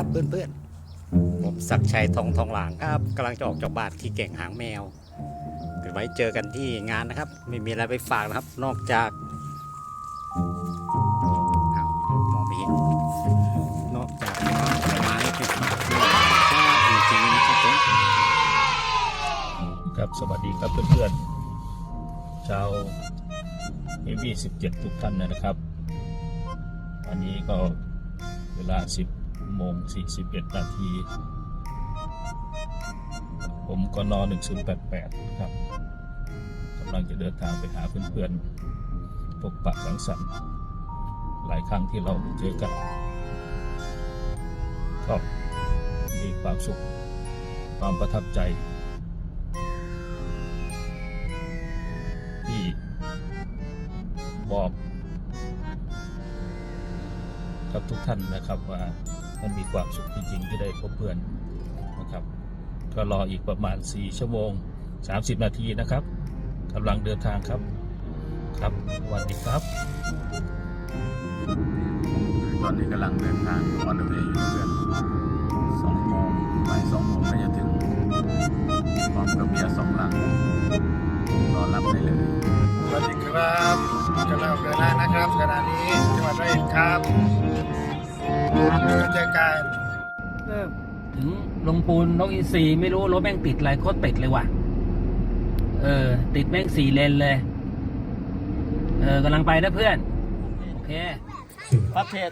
ครับเพื่อนๆ ผมศักชัยทองทองหลางครับกำลังจะออกจากบ้านที่เก่งหางแมวเดี๋ยวไว้เจอกันที่งานนะครับ ไม่มีอะไรไปฝากนะครับ นอกจากมองไม่เห็นนอกจากไม้เป็นจริงๆนะครับผมครับสวัสดีครับเพื่อนๆชาวเอวี17ทุกท่านนะครับ อันนี้ก็เวลา10 โมง 41 นาที ผมก็นอน1088 ครับกำลังจะเดินทางไปหาเพื่อนๆพบปะสังสรรค์หลายครั้งที่เราเจอกันก็มีความสุข ความประทับใจ ที่บอกกับทุกท่านนะครับว่า มันมีความสุขจริงๆที่ได้พบเพื่อนนะครับ ก็รออีกประมาณ 4 ชั่วโมง 30 นาทีนะครับกำลังเดินทางครับครับสวัสดีครับ ตอนนี้กำลังเดินทางออนเดอะเวย์อยู่เพื่อนสองโมงบ่ายสองโมงก็จะถึงพร้อมกับเบียร์สองลังรอรับได้เลย สวัสดีครับกำลังเดินทางนะครับขณะนี้จังหวัดร้อยเอ็ดครับ เจอกันถึงลงปูนนกอินทรีไม่รู้รถแม่งติดอะไรโคตรติดเลยว่ะ เออ ติดแม่งสี่เลนเลย เออกำลังไปนะเพื่อน โอเคประเภท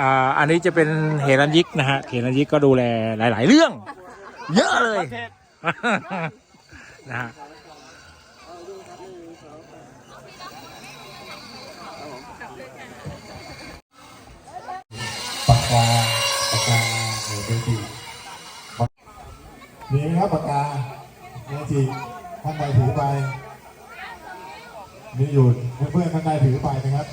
อ่าอันนี้จะเป็นเฮรันยิกนะฮะเฮรันยิกก็ดูแลหลาย ๆ เรื่อง เยอะเลยนะฮะ กกาปากกาเมจิมีไหมครับปากกาเมจิท่านใดถือไปมีอยู่เพื่อนๆท่านใดถือไปนะครับ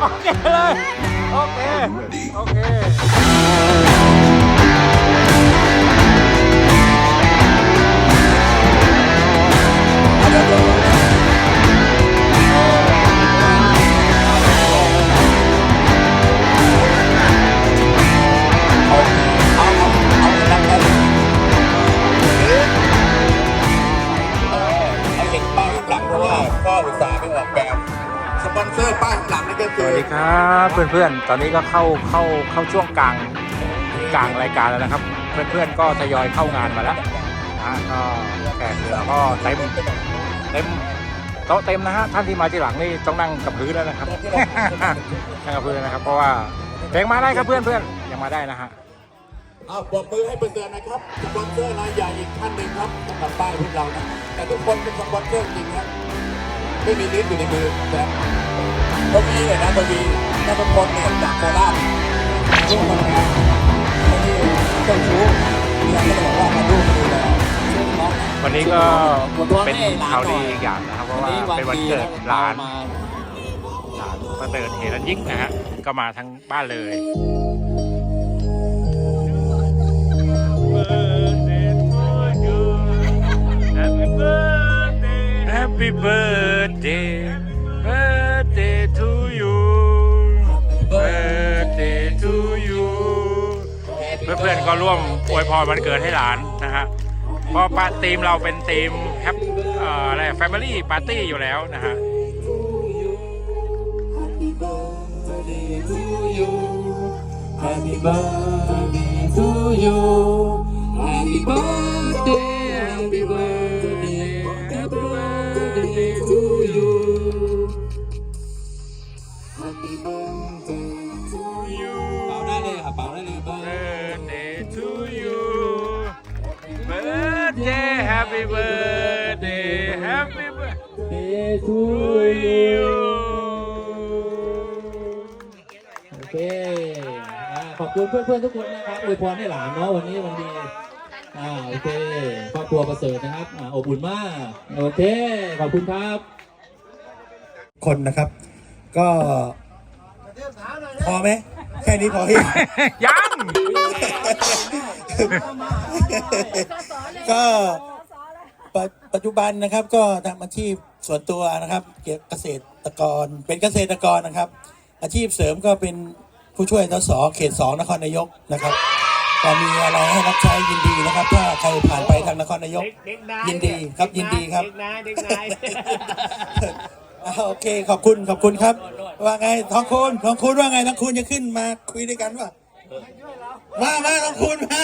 โอเคเลย โอเค โอเค หลังเพราะว่าพ่ออุตสาห์ไปออกแบบสปอนเซอร์ป้ายข้างหลังนี่ก็สคือวัสดีครับเพื่อนๆ ตอนนี้ก็เข้าเข้าเข้าช่วงกลางกลางรายการแล้วนะครับ เพื่อนๆก็ทยอยเข้างานมาแล้วนะฮะก็แขกเหลือก็เต็มเต็มโต๊ะเต็มนะฮะท่านที่มาที่หลังนี่ต้องนั่งกับพื้นแล้วนะครับ นั่งกับพื้นนะครับ เพราะว่าเพลงมาได้ครับเพื่อนๆยังมาได้นะฮะเอาปรบมือให้เพื่อนๆนะครับสปอนเซอร์รายใหญ่อีกท่านหนึ่งครับสำหรับป้ายพวกเรานะแต่ทุกคนเป็นสปอนเซอร์จริงครับ ไม่มีลิสต์อยู่ในมือแต่ทวีเนี่ยนะทวีนัทพลเนี่ยจากโคราชลูกคนงานคนนี้เจ้าชู้เนี่ยก็เลยบอกว่ามาดูดูแลช่วยน้องวันนี้ก็เป็นข่าวดีอีกอย่างนะครับ เพราะว่าเป็นวันเกิดร้านร้านประเสริฐเฮรันยิกนะฮะก็มาทั้งบ้านเลย Happy birthday ก็ร่วมอวยพรวันเกิดให้หลานนะฮะเพราะปาทีมเราเป็นทีมแฮปเอ่ออะไรแฟมิลี่ปาร์ตี้อยู่แล้วนะฮะ happy birthday happy birthday to you โอเคอ่าขอบคุณเพื่อนๆทุกคนนะครับอวยพรให้หลานเนาะวันนี้วันดีอ่าโอเคครอบครัวประเสริฐนะครับอ่าอบอุ่นมาก โอเค ขอบคุณครับ คนนะครับ ก็พอไหมแค่นี้พอที่ ยัง ก็ ปัจปัจจุบันนะครับก็ทำอาชีพส่วนตัวนะครับเกี่ยวกับเกษตรกรเป็นเกษตรกรนะครับ อาชีพเสริมก็เป็นผู้ช่วยทศเขตสองนครนายกนะครับก็มีอะไรให้รับใช้ยินดีนะครับ ถ้าใครผ่านไปทางนครนายกยินดีครับยินดีครับอ่าโอเคขอบคุณขอบคุณครับ ว่าไงทองคูณทองคูณว่าไงทองคูณจะขึ้นมาคุยด้วยกันป่ะมามาทองคูณมา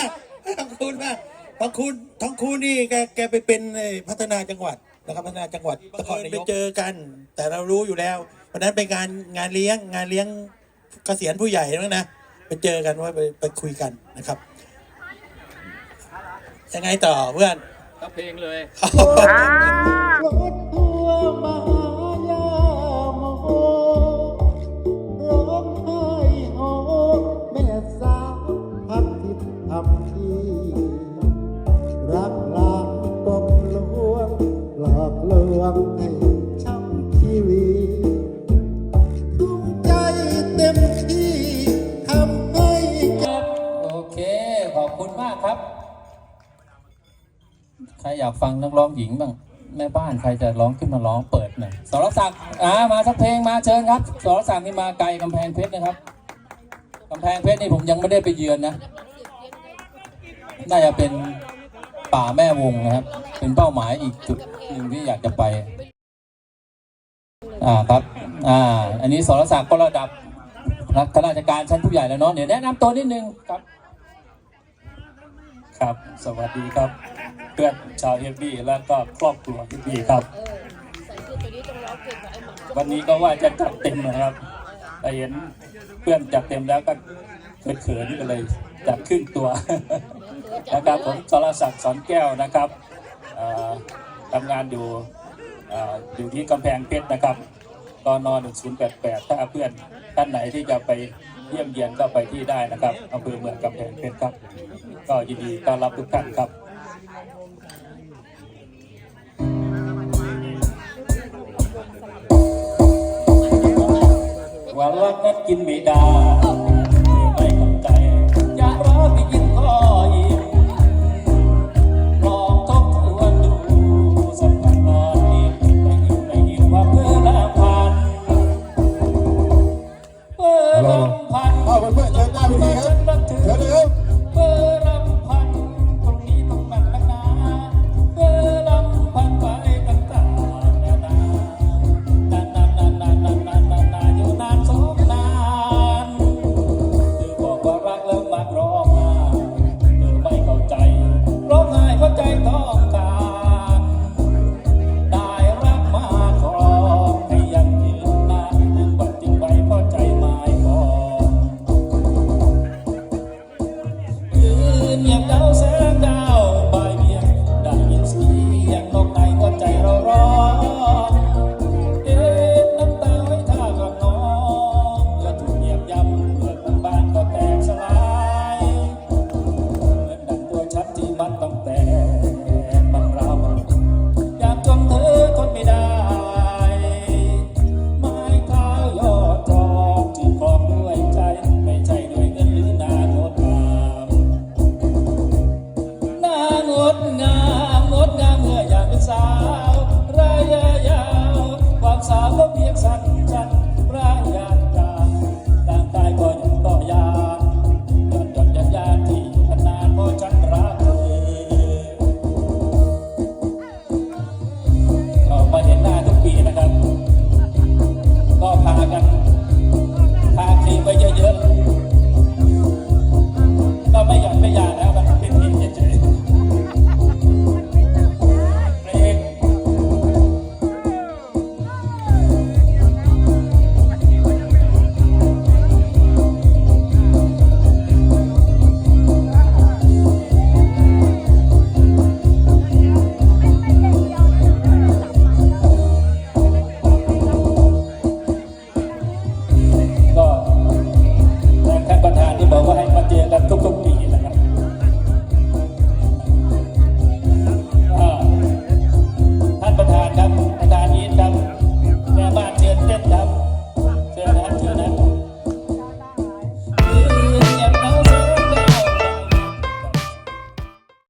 ทองคูณมา ทองคูณทองคูณนี่แกแกไปเป็นเอ่อพัฒนาจังหวัดนะครับพัฒนาจังหวัดนครนายก ไปเจอกัน แต่เรารู้อยู่แล้ววันนั้นเป็นงานงานเลี้ยงงานเลี้ยงเกษียณผู้ใหญ่แล้วนะไปเจอกันว่าไปไปคุยกันนะครับยังไงต่อเพื่อนครับเพลงเลย รถ รอยากฟังนักร้องหญิงบ้างแม่บ้านใครจะร้องขึ้นมาร้องเปิดหน่อยสรศักดิ์อ่ามาสักเพลงมาเชิญครับสรศักดิ์นี่มาไกลกำแพงเพชรนะครับกำแพงเพชรนี่ผมยังไม่ได้ไปเยือนนะ น่าจะเป็นป่าแม่วงนะครับ เป็นเป้าหมายอีกจุดหนึ่งที่อยากจะไป อ่าครับ อ่า อันนี้สรศักดิ์ก็ระดับข้าราชการชั้นผู้ใหญ่แล้วเนาะเดี๋ยวแนะนำตัวนิดนึงครับ ครับ สวัสดีครับ เพื่อนชาวเอฟบีและก็ครอบครัวเอฟบีครับวันนี้ก็ว่าจะจัดเต็มนะครับแต่เห็นเพื่อนจัดเต็มแล้วก็เขินๆก็เลยจัดครึ่งตัว นะครับผมสรศักดิ์สอนแก้วนะครับเอ่อทำงานอยู่เอ่ออยู่ที่กำแพงเพชรนะครับกน1088ถ้าเพื่อนท่านไหนที่จะไป เยี่ยมเยียนก็ไปที่ได้นะครับอำเภอเมืองกำแพงเพชรครับ ก็ยินดีต้อนรับทุกท่านครับวันรักนั้นกินไม่ได้ สาวระยะยาวความสาวลบย